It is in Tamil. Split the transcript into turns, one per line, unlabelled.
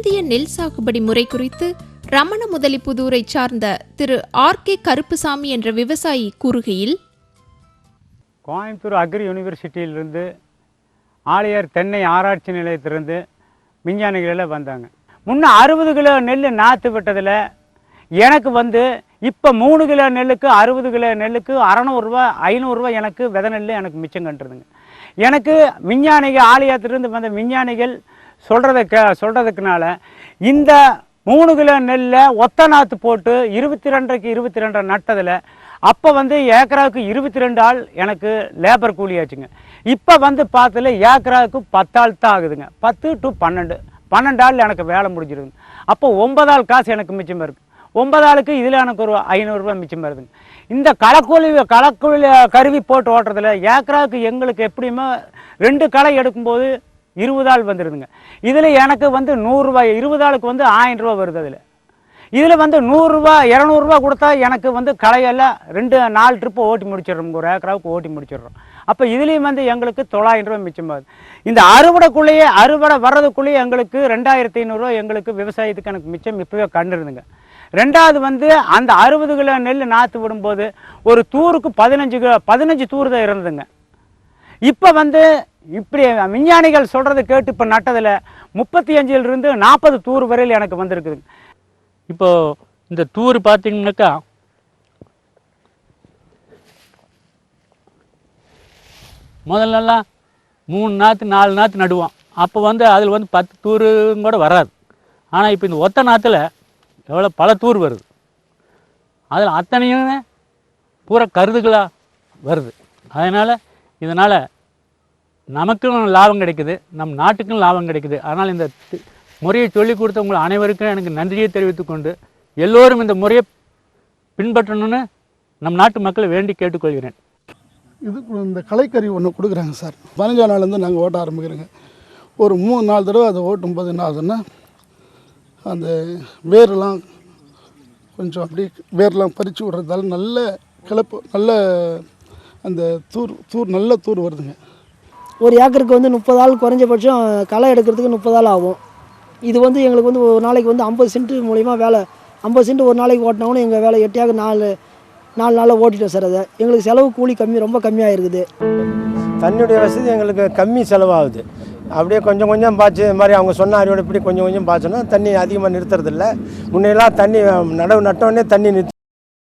இந்திய நெல் சாகுபடி முறை குறித்து ரமண முதலிப்புதூரை சார்ந்த திரு ஆர் கே கருப்புசாமி என்ற விவசாயி கூறுகையில்
கோயம்புத்தூர் அக்ரி யூனிவர்சிட்டியிலிருந்து ஆலியார் தென்னை ஆராய்ச்சி நிலையத்திலிருந்து விஞ்ஞானிகள் எல்லாம் வந்தாங்க. முன்ன அறுபது கிலோ நெல் நாற்று விட்டதில் எனக்கு வந்து இப்போ மூணு கிலோ நெல்லுக்கு அறுபது கிலோ நெல்லுக்கு அறநூறுரூவா ஐநூறுரூவா எனக்கு வித நெல் எனக்கு மிச்சம் கண்டுருதுங்க. எனக்கு விஞ்ஞானிகள் ஆலயத்திலிருந்து வந்த விஞ்ஞானிகள் சொல்கிறத கே சொல்கிறதுக்குனால இந்த மூணு கிலோ நெல்லை ஒத்த நாற்று போட்டு இருபத்தி ரெண்டரைக்கு இருபத்தி ரெண்டரை நட்டதில் அப்போ வந்து ஏக்கராவுக்கு இருபத்தி ரெண்டு ஆள் எனக்கு லேபர் கூலி ஆச்சுங்க இப்போ வந்து பார்த்ததுல ஏக்கராவுக்கு பத்து ஆள் தான் ஆகுதுங்க. பத்து டு பன்னெண்டு. பன்னெண்டு ஆள் எனக்கு வேலை முடிஞ்சிருதுங்க. அப்போ ஒன்பது ஆள் காசு எனக்கு மிச்சம் இருக்குது ஒன்பது ஆளுக்கு இதில் எனக்கு ஒரு ஐநூறுரூவா மிச்சம் வருதுங்க. இந்த களக்கூலி களக்கூலி கருவி போட்டு ஓட்டுறதுல ஏக்கராவுக்கு எங்களுக்கு எப்படியுமே ரெண்டு களை எடுக்கும்போது இருபது ஆள் வந்துடுதுங்க இதில் எனக்கு வந்து நூறுரூவா இருபது ஆளுக்கு வந்து ஆயிரம் ரூபா வருது அதில். இதில் வந்து நூறுரூவா இரநூறுவா கொடுத்தா எனக்கு வந்து களையெல்லாம் ரெண்டு நாலு ட்ரிப்பு ஓட்டி முடிச்சிடுறோம். ஒரு ஏக்கராவுக்கு ஓட்டி முடிச்சிடுறோம். அப்போ இதுலேயும் வந்து எங்களுக்கு தொள்ளாயிரம் ரூபாய் மிச்சமாகுது இந்த அறுவடைக்குள்ளேயே அறுவடை வர்றதுக்குள்ளேயே எங்களுக்கு ரெண்டாயிரத்தி ஐநூறுரூவா எங்களுக்கு விவசாயத்துக்கு எனக்கு மிச்சம் இப்போவே கண்டுருதுங்க ரெண்டாவது வந்து அந்த அறுபது கிலோ நெல் நாற்று விடும்போது ஒரு தூருக்கு பதினஞ்சு கிலோ பதினஞ்சு தூர் தான் இருந்ததுங்க. இப்போ வந்து இப்படி விஞ்ஞானிகள் சொல்கிறத கேட்டு இப்போ நட்டதில் முப்பத்தி அஞ்சிலிருந்து நாற்பது தூர் வரையில் எனக்கு வந்திருக்குதுங்க.
இப்போது இந்த தூர் பார்த்தீங்கன்னாக்கா முதல்லலாம் மூணு நாற்று நாலு நாற்று நடுவோம். அப்போ வந்து அதில் வந்து பத்து தூருங்க கூட வராது. ஆனால் இப்போ இந்த ஒத்த நாற்றுல எவ்வளோ பல தூர் வருது. அதில் அத்தனையும் பூரா கருதுகளாக வருது. அதனால் இதனால் நமக்கும் லாபம் கிடைக்குது நம் நாட்டுக்கும் லாபம் கிடைக்குது. அதனால் இந்த முறையை சொல்லிக் கொடுத்த உங்கள் அனைவருக்கும் எனக்கு நன்றியை தெரிவித்துக் கொண்டு எல்லோரும் இந்த முறையை பின்பற்றணும்னு நம் நாட்டு மக்களை வேண்டி கேட்டுக்கொள்கிறேன்.
இது இந்த கலைக்கருவி ஒன்று கொடுக்குறாங்க சார். பதினஞ்சாம் நாள்லேருந்து நாங்கள் ஓட்ட ஆரம்பிக்கிறோங்க. ஒரு மூணு நாலு தடவை அதை ஓட்டும் போது என்ன ஆகுதுன்னா அந்த வேர்லாம் கொஞ்சம் அப்படியே வேர்லாம் பறித்து விடுறதால நல்ல கிளப்பு நல்ல அந்த தூர் தூர் நல்ல தூர் வருதுங்க.
ஒரு ஏக்கருக்கு வந்து முப்பது ஆள் குறைஞ்சபட்சம் களை எடுக்கிறதுக்கு முப்பது ஆள் ஆகும். இது வந்து எங்களுக்கு வந்து ஒரு நாளைக்கு வந்து ஐம்பது சென்ட் மூலிமா வேலை. ஐம்பது சென்ட் ஒரு நாளைக்கு ஓட்டினாலும் எங்கள் வேலை எட்டு நாலு நாலு நாளில் ஓட்டிட்டோம் சார் அதை. எங்களுக்கு செலவு கூலி கம்மி ரொம்ப கம்மியாக இருக்குது
தண்ணியுடைய வசதி எங்களுக்கு கம்மி செலவாகுது. அப்படியே கொஞ்சம் கொஞ்சம் பாய்ச்சி இது மாதிரி அவங்க சொன்ன அறிவோட இப்படி கொஞ்சம் கொஞ்சம் பாய்ச்சோன்னா தண்ணி அதிகமாக நிறுத்துறதில்ல. முன்னையெல்லாம் தண்ணி நடவு நட்டோடனே தண்ணி நிறுத்தி